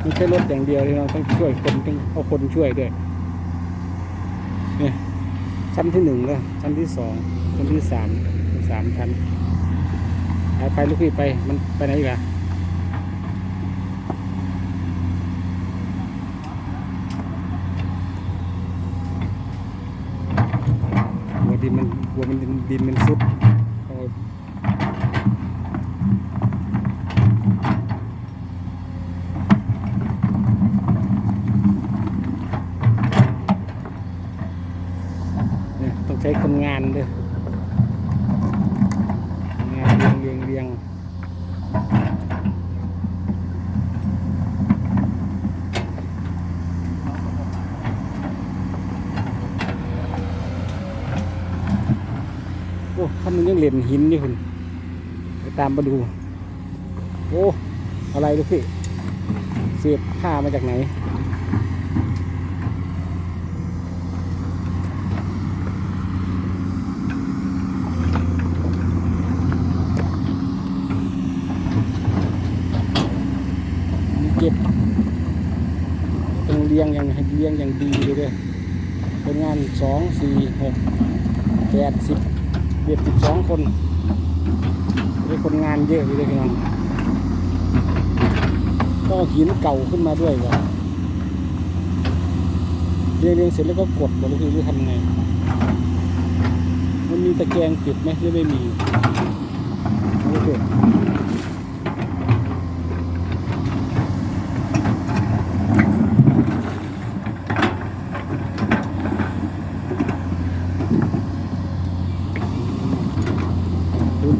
ไม่ใช่รถอย่างเดียวที่เราต้องช่วยคนต้องเอาคนช่วยด้วยเนี่ยชั้นที่หนึ่งแล้วชั้นที่สองชั้นที่สามสามชั้นไปไปลูกพี่ไปมันไปไหนอีกอะหัวดินมันหัวมันดินดินมันซุดเอาเนี่ยต้องใช้คนงานด้วยงานเรียงเรียงเรียงโอ้ท่านมันยัง เหรียญหินนี่คุณไปตามมาดู โอ้ อะไรลูกพี่ เสียบผ้ามาจากไหน เก็บต้องเลี้ยงอย่างเลี้ยงอย่างดีเลยเด้อคนงานสองสี่หกแปดสิบ เบียดสิบสองคนมีคนงานเยอะอยู่เลยพี่น้องก็หินเก่าขึ้นมาด้วยว่ะเรียงเรียงเสร็จแล้วก็กดบหรือคือทำไง มันมีตะแกรงปิดไหมหรือไม่มีโอเกิด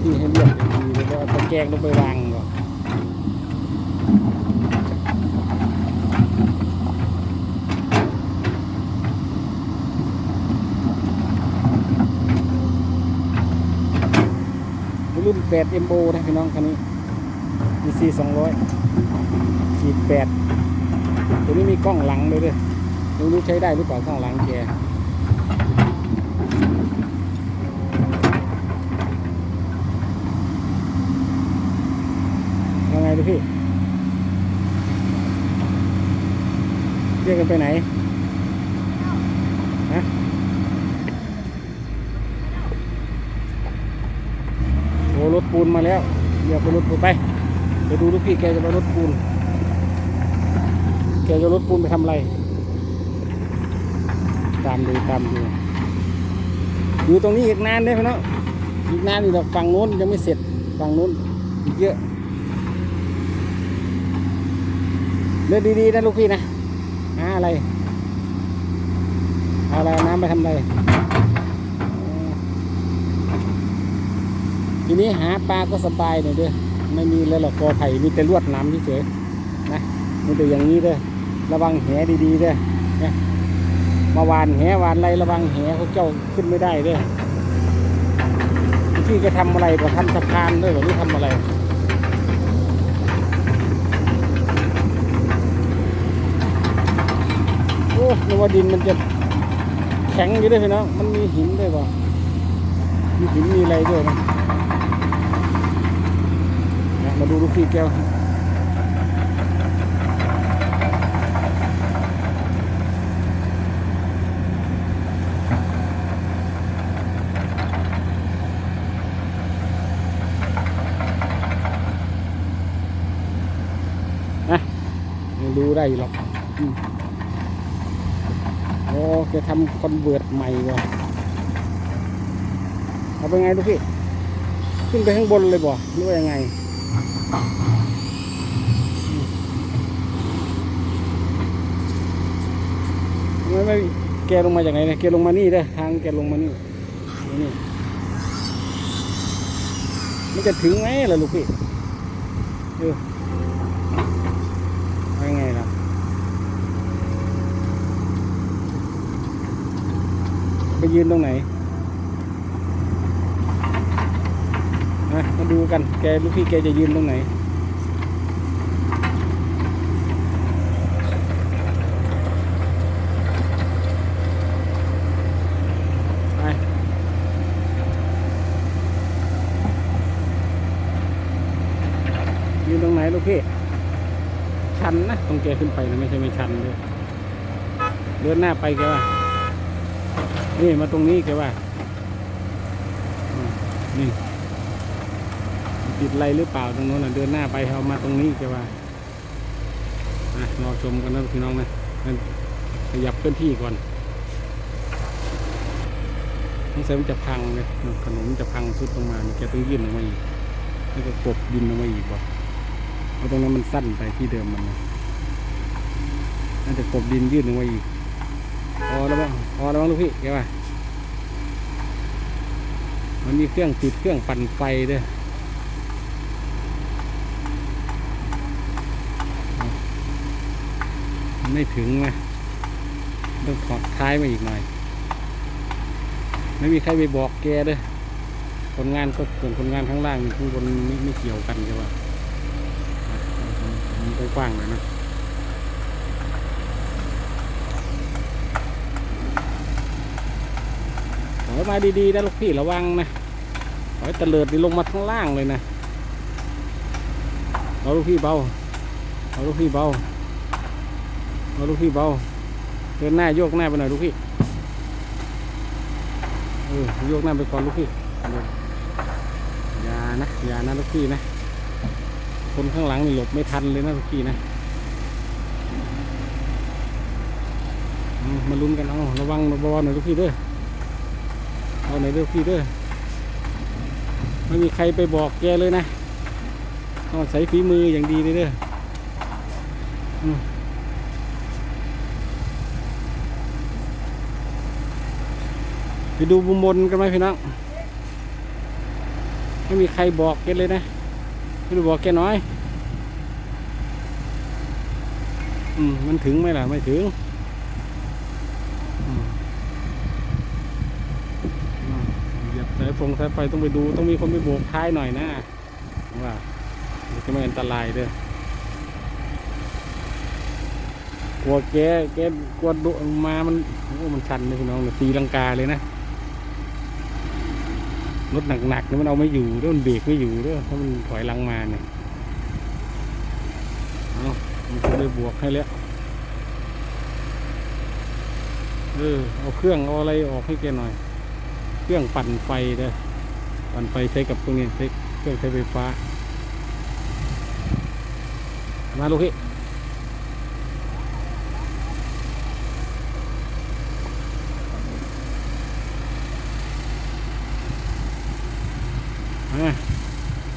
ที่ให้เรียบอย่างดีแล้วก็ตะแกรงลงไปวางก่อนรุ่น8 MO นะพี่น้องคันนี้ DC 200ขีด8ตัวนี้มีกล้องหลังเลยด้วยไม่รู้ใช้ได้หรือเปล่ากล้องหลังแก ยังไง ดูพี่เรียกกันไปไหนฮะโอ้รถปูนมาแล้วเดี๋ยวไปรถปูนไปไปดูลูกพี่แกจะไปรถปูน แกจะรถปูนไปทำอะไร ตามดูตามดูอยู่ตรงนี้อีกนานได้ไหมเนาะอีกนานอีกดอกฝั่งโน้นยังไม่เสร็จฝั่งโน้นอีกเยอะ เลือกดีๆนะลูกพี่นะหาอะไรเอาอะไรน้ำไปทำอะไรทีนี้หาปลาก็สบายหน่อยเด้อไม่มีแล้วหรอกกอไผ่มีแต่ลวดน้ำเฉยๆนะมีแต่อย่างนี้เด้อระวังแหดีๆเด้อเนี่ยมาวานแหวานอะไรระวังแหเขาเจ้าขึ้นไม่ได้เด้อพี่จะทำอะไรก็ทำสะพานด้วยหรือทำอะไร โอ้ นึกว่าดินมันจะแข็งอยู่ด้วยพี่น้อง มันมีหินด้วยป่ะมีหินมีอะไรด้วยนะมาดูลูกพี่แก้วนะดูได้หรอก โอ้แกทำคอนเวิร์ตใหม่ว่ะเอาเป็นไงลูกพี่ ขึ้นไปข้างบนเลยบ่หรือว่ายังไงไม่ไม่แกลงมาจากไหนเนี่ยแกลงมานี่เด้ทางแกลงมานี่นี่มันจะถึงไหมล่ะลูกพี่เออเอายังไงล่ะ ไปยืนตรงไหนมาดูกัน แกลูกพี่แกจะยืนตรงไหน ไป ยืนตรงไหนลูกพี่ ชันนะ ตรงแกขึ้นไปนะไม่ใช่ไม่ชันเลยเดินหน้าไปแกว่า นี่มาตรงนี้แกว่า นี่ติดอะไรหรือเปล่าตรงโน้นเดินหน้าไปเอามาตรงนี้แกว่าอะรอชมกันนะพี่น้องนะขยับเคลื่อนที่ก่อนสงสัยมันจะพังเลยขนมจะพังสุดลงมาแกต้องยื่นออกมาอีกแล้วก็กบดินออกมาอีกว่ะเพราะตรงนั้นมันสั้นไปที่เดิมมันนะน่าจะกบดินยื่นออกมาอีก พอแล้วบ้างพอแล้วบ้างลูกพี่แกว่ามันมีเครื่องติดเครื่องปั่นไฟด้วยไม่ถึงนะต้องขอท้ายมาอีกหน่อย ไม่มีใครไปบอกแกเด้อคนงานก็ส่วนคนงานข้างล่างข้างบนไม่ไม่เกี่ยวกันใช่ป่ะมันกว้างๆหน่อยนะ ถอยมาดีๆนะลูกพี่ระวังนะถอยตะเลิดนี่ลงมาข้างล่างเลยนะเอาลูกพี่เบาเอาลูกพี่เบาเอาลูกพี่เบาเดินหน้าโยกหน้าไปหน่อยลูกพี่เออโยกหน้าไปก่อนลูกพี่อย่านะอย่านะลูกพี่นะคนข้างหลังนี่หลบไม่ทันเลยนะลูกพี่นะมาลุ้นกันเอาระวังระวังหน่อยลูกพี่ด้อ เอาไหนเด้อพี่เด้อไม่มีใครไปบอกแกเลยนะต้องใส่ฝีมืออย่างดีเลยเด้อไปดูบุมบนกันไหมพี่น้องไม่มีใครบอกแกเลยนะไม่รู้บอกแกน้อย อืม มันถึงไหมล่ะ ไม่ถึงอืม เหยียบสงสายไฟต้องไปดู ต้องมีคนไปโบกท้ายหน่อยนะว่าจะไม่อันตรายเด้อกลัวแกแกกลัวดุมามันโอ้มันชันเลยพี่น้องตีลังกาเลยนะรถหนักๆเนี่ยมันเอาไม่อยู่ด้วยมันเบรกไม่อยู่ด้วยถ้ามันถอยหลังมาเนี่ยเอามันก็เลยบวกให้แล้วเออเอาเครื่องเอาอะไรออกให้แกหน่อย เครื่องปั่นไฟเด้อปั่นไฟใช้กับพวกนี้ใช้เครื่องใช้ไฟฟ้า มาลูกพี่มา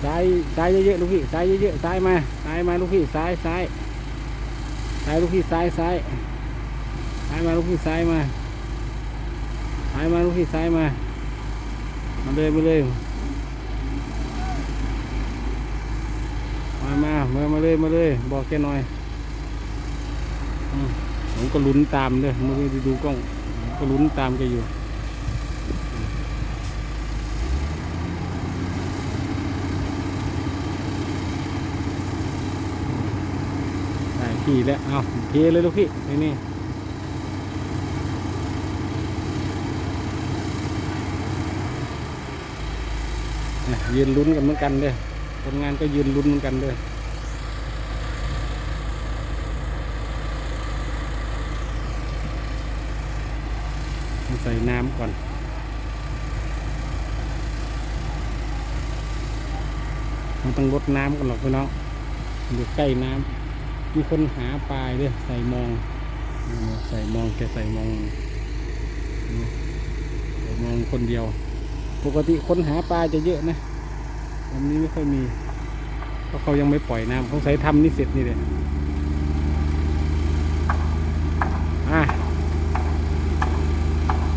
ซ้ายซ้ายเยอะๆลูกพี่ซ้ายเยอะๆซ้ายมาซ้ายมาลูกพี่ซ้ายซ้ายซ้ายลูกพี่ซ้ายซ้ายซ้ายมาลูกพี่ซ้ายมาซ้ายมาลูกพี่ซ้ายมา มาเลยมาเลยมามามามาเลยมาเลยบอกแกหน่อยผมก็ลุ้นตามเด้อไม่ได้ดูกล้องก็ลุ้นตามแกอยู่ได้พี่แล้วเอาเทเลยลูกพี่นี่นี่ ยืนลุ้นกันเหมือนกันเด้อคนงานก็ยืนลุ้นเหมือนกันเด้อใส่น้ำก่อนมันต้องลดน้ำกันหรอกพี่น้องอยู่ใกล้น้ำมีคนหาปลาเด้อใส่มอง ใส่มองแกใส่มองใส่มองคนเดียว ปกติคนหาปลาจะเยอะนะ วันนี้ไม่ค่อยมีเพราะเขายังไม่ปล่อยน้ำเขาใช้ทำนี่เสร็จนี่เลยอะ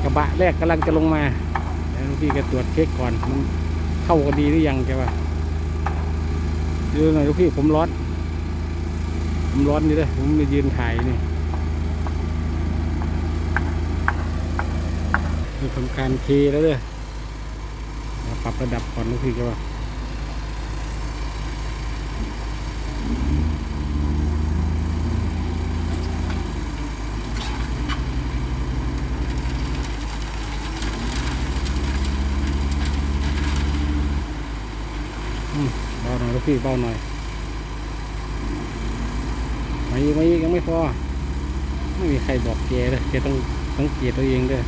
กระบะแรกกำลังจะลงมาแล้วพี่แกตรวจเช็คก่อนมันเข้ากันดีหรือยังแกว่าดูหน่อยลูกพี่ผมร้อนผมร้อนนี่เลยผมมายืนถ่ายนี่คือทำการเทแล้วเด้อเราปรับระดับก่อนลูกพี่แกว่าอืมเบาหน่อยลูก พี่เบาหน่อยเบมาอีกมาอีกยังไม่พอ ไม่มีใครบอกแกเลยแกต้องสังเกตตัวเองด้วย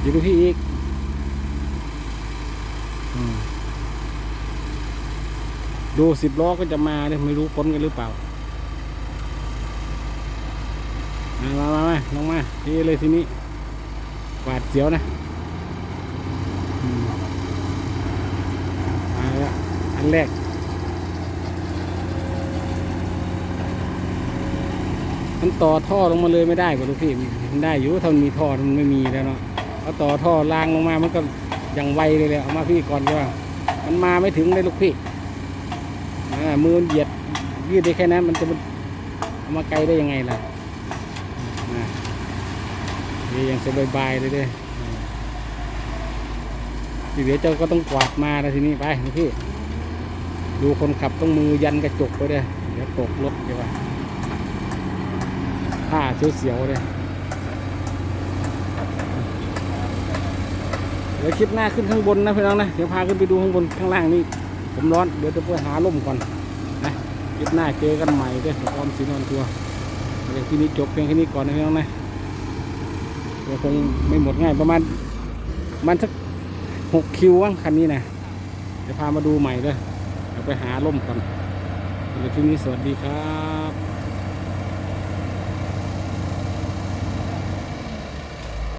เดี๋ยวดูพี่อีกดูสิบล้อก็จะมาเลยไม่รู้พ้นกันหรือเปล่ามามามามาลงมาทีเลยทีนี้หวาดเสียวนะอืมมา แล้วอันแรก มันต่อท่อลงมาเลยไม่ได้กว่าลูกพี่มันได้อยู่ถ้ามันมีท่อมันไม่มีแล้วเนาะเอาต่อท่อรางลงมามันก็ยังไวเลยและเอามาพี่ก่อนว่า มันมาไม่ถึงเลยลูกพี่มือมันเหยียดยืดได้แค่นั้น มันจะมันเอามาไกลได้ยังไงล่ะอ่านี่ยังสบายๆเลยเด้ออ่าทีเดี๋ยวเจ้าก็ต้องกวาดมาแล้วทีนี้ไปลูกพี่ ดูคนขับต้องมือยันกระจกไปเด้อเดี๋ยวตกรถเดี๋ยวว่าผ้าเสียวๆเลยเดี๋ยวคลิปหน้าขึ้นข้างบนนะพี่น้องนะเดี๋ยวพาขึ้นไปดูข้างบนข้างล่างนี่ผมร้อนเดี๋ยวจะไปหาล่มก่อนนะคลิปหน้าเจอกันใหม่เด้วยพร้อมสีนอนทัวร์เดี๋ยวที่นี้จบเพียงแค่นี้ก่อนนะพี่น้องนะเดี๋ยวคงไม่หมดง่ายประมาณมันสักหกคิวว่างคันนี้นะเดี๋ยวพามาดูใหม่เด้อเดี๋ย ไปหาล่มก่อนแล้วที่นี้สวัสดีครับ